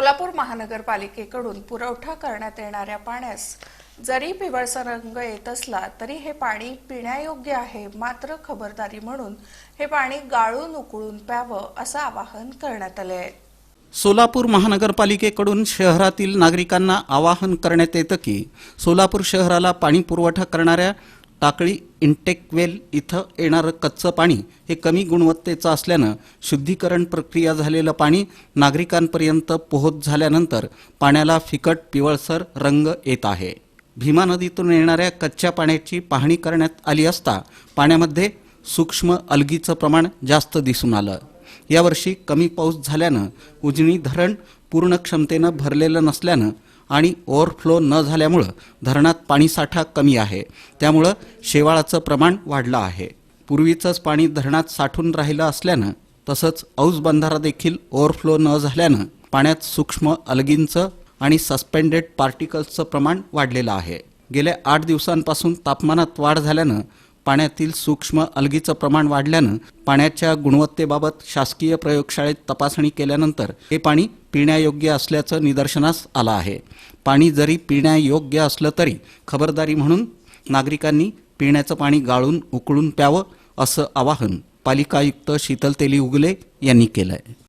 सोलापूर महानगरपालिकेकडून पुरवठा करण्यात येणाऱ्या पाण्यास जरी पिवळसर रंग येत असला तरी हे पाणी पिण्यायोग्य आहे मात्र खबरदारी म्हणून हे पाणी गाळून उकळून प्यावं असं आवाहन करण्यात आले आहे. सोलापूर महानगरपालिकेकडून शहरातील नागरिकांना आवाहन करण्यात येतं की सोलापूर शहराला पाणी पुरवठा करणाऱ्या टाकळी इंटेकवेल इथं येणारं कच्चं पाणी हे कमी गुणवत्तेचं असल्यानं शुद्धीकरण प्रक्रिया झालेलं पाणी नागरिकांपर्यंत पोहोच झाल्यानंतर पाण्याला फिकट पिवळसर रंग येत आहे. भीमा नदीतून येणाऱ्या कच्च्या पाण्याची पाहणी करण्यात आली असता पाण्यामध्ये सूक्ष्म अलगीचं प्रमाण जास्त दिसून आलं. यावर्षी कमी पाऊस झाल्यानं उजनी धरण पूर्ण क्षमतेनं भरलेलं नसल्यानं आणि ओव्हरफ्लो न झाल्यामुळं धरणात पाणीसाठा कमी आहे. त्यामुळं शेवाळाचं प्रमाण वाढलं आहे. पूर्वीचंच पाणी धरणात साठून राहिलं असल्यानं तसंच औस बंधारा देखील ओव्हरफ्लो न झाल्यानं पाण्यात सूक्ष्म अलगींचं आणि सस्पेंडेड पार्टिकल्सचं प्रमाण वाढलेलं आहे. गेल्या आठ दिवसांपासून तापमानात वाढ झाल्यानं पाण्यातील सूक्ष्म अलगीचं प्रमाण वाढल्यानं पाण्याच्या गुणवत्तेबाबत शासकीय प्रयोगशाळेत तपासणी केल्यानंतर हे पाणी पिण्यायोग्य असल्याचं निदर्शनास आलं आहे. पाणी जरी पिण्यायोग्य असलं तरी खबरदारी म्हणून नागरिकांनी पिण्याचं पाणी गाळून उकळून प्यावं असं आवाहन पालिका आयुक्त शीतल तेली उगले यांनी केलं आहे